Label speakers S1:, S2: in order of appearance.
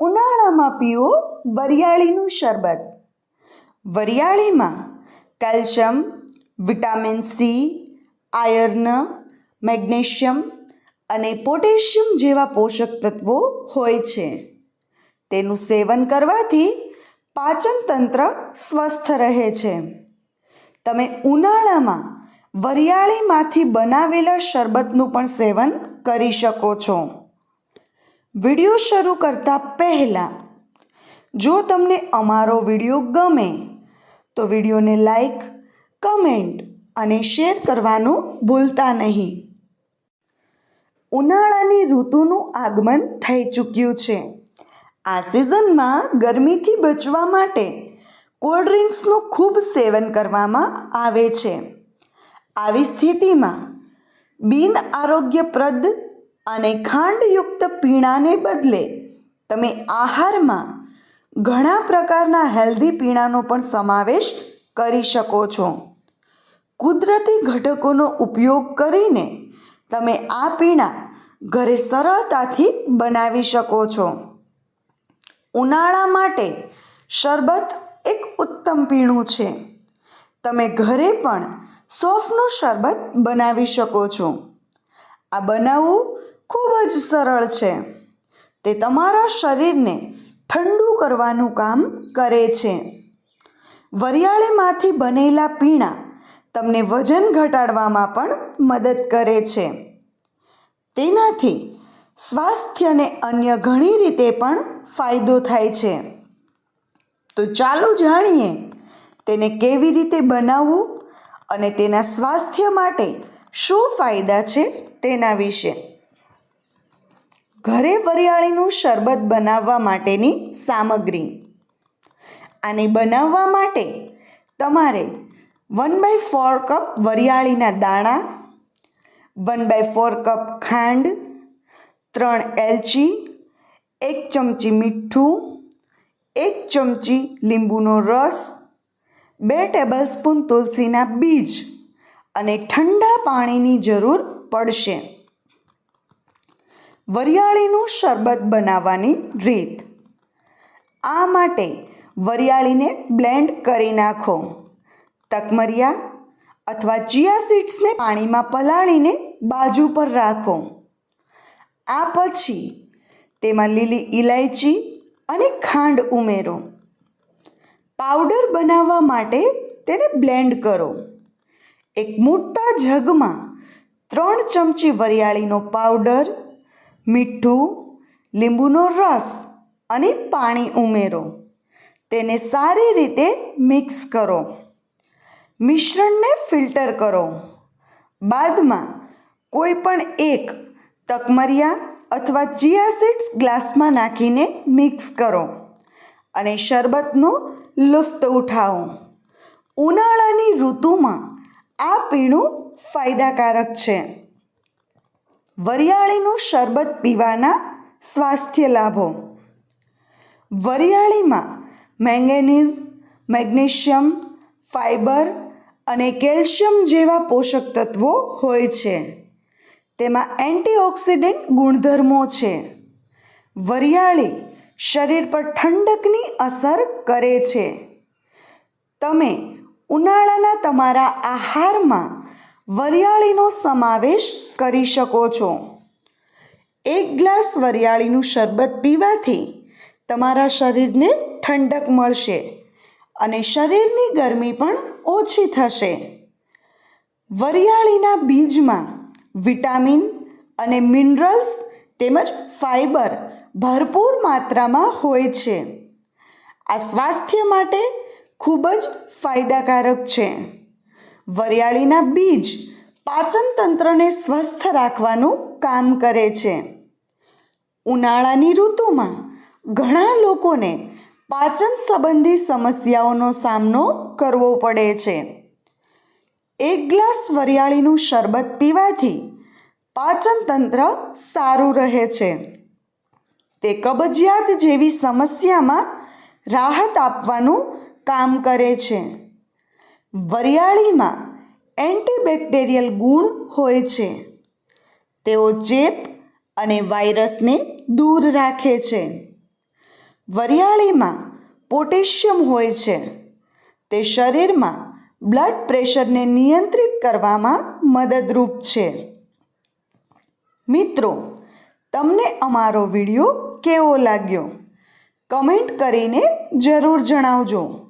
S1: ઉનાળામાં પીવો વરિયાળીનું શરબત. વરિયાળીમાં calcium, vitamin C, iron, magnesium અને પોટેશિયમ જેવા પોષક તત્વો હોય છે. તેનું સેવન કરવાથી પાચન તંત્ર સ્વસ્થ રહે છે. તમે ઉનાળામાં વરિયાળીમાંથી બનાવેલા શરબતનું પણ સેવન કરી શકો છો. વીડિયો શરૂ કરતાં પહેલાં, જો તમને અમારો વીડિયો ગમે, તો વિડીયોને લાઈક, કમેન્ટ અને શેર કરવાનું ભૂલતા નહીં. ઉનાળાની ઋતુનું આગમન થઈ ચૂક્યું છે. આ સિઝનમાં ગરમીથી બચવા માટે કોલ્ડ ડ્રિંક્સનું ખૂબ સેવન કરવામાં આવે છે. આવી સ્થિતિમાં બિન આરોગ્યપ્રદ અને ખાંડયુક્ત પીણાને બદલે તમે આહારમાં ઘણા પ્રકારના હેલ્ધી પીણાનો પણ સમાવેશ કરી શકો છો. કુદરતી ઘટકોનો ઉપયોગ કરીને તમે આ પીણા ઘરે સરળતાથી બનાવી શકો છો. ઉનાળા માટે શરબત એક ઉત્તમ પીણું છે. તમે ઘરે પણ સોફનું શરબત બનાવી શકો છો. આ બનાવવું ખૂબ જ સરળ છે. તે તમારા શરીરને ઠંડુ કરવાનું કામ કરે છે. વરિયાળીમાંથી બનેલા પીણા તમને વજન ઘટાડવામાં પણ મદદ કરે છે. તેનાથી સ્વાસ્થ્યને અન્ય ઘણી રીતે પણ ફાયદો થાય છે. તો ચાલો જાણીએ તેને કેવી રીતે બનાવવું અને તેના સ્વાસ્થ્ય માટે શું ફાયદા છે તેના વિશે. ઘરે વરિયાળીનું શરબત બનાવવા માટેની સામગ્રી. આને બનાવવા માટે તમારે વન બાય ફોર કપ વરિયાળીના દાણા વન બાય ફોર કપ ખાંડ, ત્રણ એલચી, એક ચમચી મીઠું, એક ચમચી લીંબુનો રસ, બે ટેબલસ્પૂન તુલસીના બીજ અને ઠંડા પાણીની જરૂર પડશે. વરિયાળીનું શરબત બનાવવાની રીત. આ માટે વરિયાળીને બ્લેન્ડ કરી નાખો. તકમરિયા અથવા ચિયા સીડ્સને પાણીમાં પલાળીને બાજુ પર રાખો. આ પછી તેમાં લીલી ઇલાયચી અને ખાંડ ઉમેરો. પાવડર બનાવવા માટે તેને બ્લેન્ડ કરો. એક મોટા જગમાં ત્રણ ચમચી વરિયાળીનો પાવડર મીઠું, લીંબુનો રસ અને પાણી ઉમેરો. તેને સારી રીતે મિક્સ કરો. મિશ્રણને ફિલ્ટર કરો. બાદમાં કોઈ પણ એક તકમરિયા અથવા ચિયા સીડ્સ ગ્લાસમાં નાખીને મિક્સ કરો અને શરબતનો લુફ્ત ઉઠાવો. ઉનાળાની ઋતુમાં આ પીણું ફાયદાકારક છે. વરિયાળીનું શરબત પીવાના સ્વાસ્થ્ય લાભો. વરિયાળીમાં મેંગેનીઝ, મેગ્નેશિયમ, ફાઇબર અને કેલ્શિયમ જેવા પોષક તત્વો હોય છે. તેમાં એન્ટીઓક્સિડન્ટ ગુણધર્મો છે. વરિયાળી શરીર પર ઠંડકની અસર કરે છે. તમે ઉનાળાના તમારા આહારમાં વરિયાળીનો સમાવેશ કરી શકો છો. એક ગ્લાસ વરિયાળીનું શરબત પીવાથી તમારા શરીરને ઠંડક મળશે અને શરીરની ગરમી પણ ઓછી થશે. વરિયાળીના બીજમાં વિટામિન અને મિનરલ્સ તેમજ ફાઇબર ભરપૂર માત્રામાં હોય છે. આ સ્વાસ્થ્ય માટે ખૂબ જ ફાયદાકારક છે. વરિયાળીના બીજ પાચન તંત્રને સ્વસ્થ રાખવાનું કામ કરે છે. ઉનાળાની ઋતુમાં ઘણા લોકોને પાચન સંબંધી સમસ્યાઓનો સામનો કરવો પડે છે. એક ગ્લાસ વરિયાળીનું શરબત પીવાથી પાચન તંત્ર સારું રહે છે. તે કબજિયાત જેવી સમસ્યામાં રાહત આપવાનું કામ કરે છે. વરિયાળીમાં એન્ટીબેક્ટેરિયલ ગુણ હોય છે. તેઓ ચેપ અને વાયરસને દૂર રાખે છે. વરિયાળીમાં પોટેશિયમ હોય છે. તે શરીરમાં બ્લડ પ્રેશરને નિયંત્રિત કરવામાં મદદરૂપ છે. મિત્રો, તમને અમારો વીડિયો કેવો લાગ્યો? કમેન્ટ કરીને જરૂર જણાવજો.